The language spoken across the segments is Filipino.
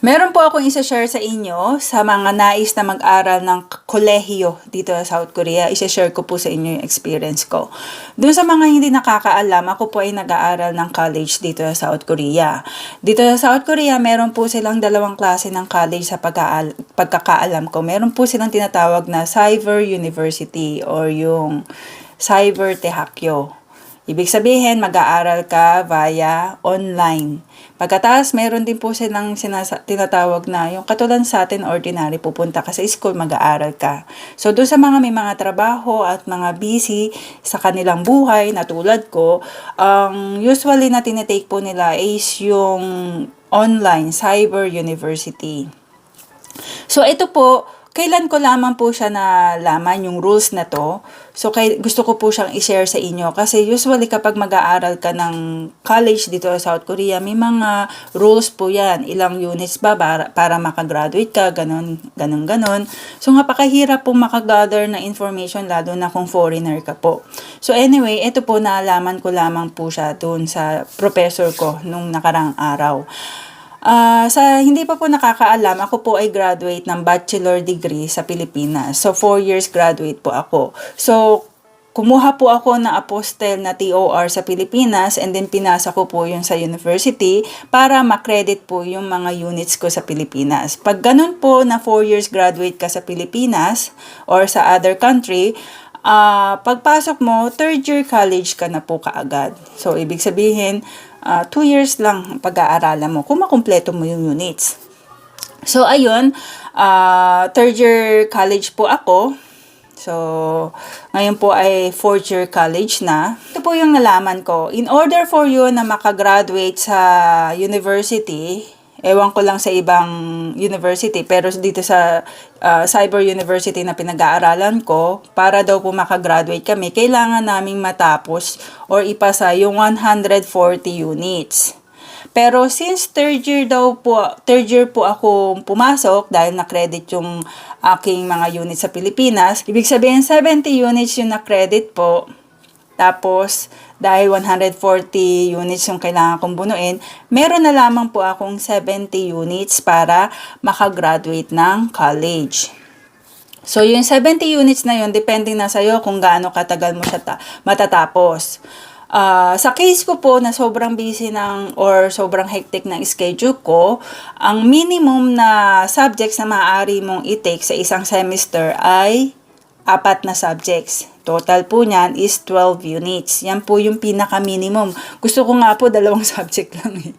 Meron po akong isa-share sa inyo sa mga nais na mag-aral ng kolehiyo dito sa South Korea. Isa-share ko po sa inyo yung experience ko. Doon sa mga hindi nakakaalam, ako po ay nag-aaral ng college dito sa South Korea. Dito sa South Korea, meron po silang dalawang klase ng college sa pagkakaalam ko. Meron po silang tinatawag na Cyber University or yung Cyber Tehakyo. Ibig sabihin, mag-aaral ka via online. Pagkatapos, meron din po silang sinasa- tinatawag na yung katulad sa atin, ordinary, pupunta ka sa school, mag-aaral ka. So, doon sa mga may mga trabaho at mga busy sa kanilang buhay, na tulad ko, ang usually na tinitake po nila is yung online, cyber university. So, ito po, kailan ko lamang po siya nalaman yung rules na to. So, kay, gusto ko po siyang i-share sa inyo. Kasi usually kapag mag-aaral ka ng college dito sa South Korea, may mga rules po yan. Ilang units ba para, para makagraduate ka, ganun, ganun, ganun. So, napakahirap po makagather na information, lalo na kung foreigner ka po. So, anyway, ito po naalaman ko lamang po siya doon sa professor ko nung nakarang araw. Ah, sa hindi pa po nakakaalam, ako po ay graduate ng bachelor degree sa Pilipinas. So, 4 years graduate po ako. So, kumuha po ako ng apostel na TOR sa Pilipinas and then pinasa ko po yun sa university para makredit po yung mga units ko sa Pilipinas. Pag ganun po na 4 years graduate ka sa Pilipinas or sa other country, ah pagpasok mo, third year college ka na po kaagad. So, ibig sabihin, ah, two years lang ang pag-aaralan mo kung makumpleto mo yung units. So, ayun, ah, third year college po ako. So, ngayon po ay fourth year college na. Ito po yung nalaman ko. In order for you na makagraduate sa university, ewan ko lang sa ibang university, pero dito sa ah, Cyber University na pinag-aaralan ko, para daw po makagraduate kami, kailangan naming matapos or ipasa yung 140 units. Pero since third year daw po, third year po ako pumasok dahil na-credit yung aking mga units sa Pilipinas, ibig sabihin 70 units yung na-credit po. Tapos, dahil 140 units yung kailangan kong bunuin, meron na lamang po akong 70 units para makagraduate ng college. So, yung 70 units na yun, depending na sa'yo kung gaano katagal mo siya ta- matatapos. Ah, sa case ko po na sobrang busy ng or sobrang hectic ng schedule ko, ang minimum na subjects na maaari mong i-take sa isang semester ay apat na subjects. Total po niyan is 12 units. Yan po yung pinaka-minimum. Gusto ko nga po dalawang subject lang eh.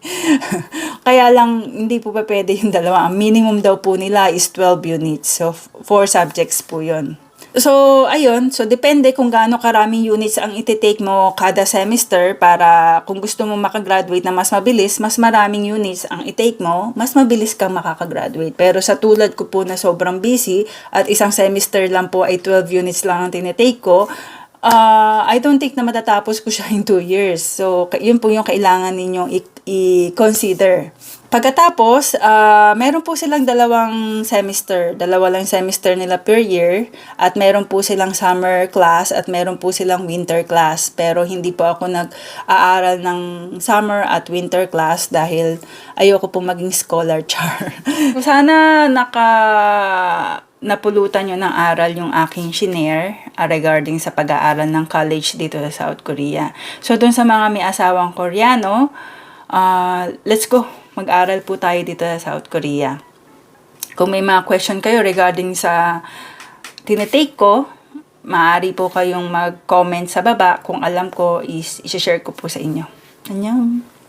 Kaya lang, hindi po pa pwede yung dalawa. Ang minimum daw po nila is 12 units. So, 4 subjects po yun. So, ayun. So, depende kung gaano karaming units ang iti-take mo kada semester para kung gusto mo makagraduate na mas mabilis, mas maraming units ang i-take mo, mas mabilis kang makakagraduate. Pero sa tulad ko po na sobrang busy at isang semester lang po ay 12 units lang ang tinitake ko, uh, I don't think na matatapos ko siya in 2 years. So, yun po yung kailangan ninyong i-consider. Pagkatapos, ah, meron po silang dalawang semester. Dalawa lang semester nila per year. At meron po silang summer class at meron po silang winter class. Pero hindi po ako nag-aaral ng summer at winter class dahil ayoko po maging scholar char. Sana naka napulutan nyo ng aral yung aking shinare ah, regarding sa pag-aaral ng college dito sa South Korea. So, dun sa mga may asawang Koreano, ah, let's go. Mag-aral po tayo dito sa South Korea. Kung may mga question kayo regarding sa tinitake ko, maaari po kayong mag-comment sa baba. Kung alam ko, is i-share ko po sa inyo. Annyeong!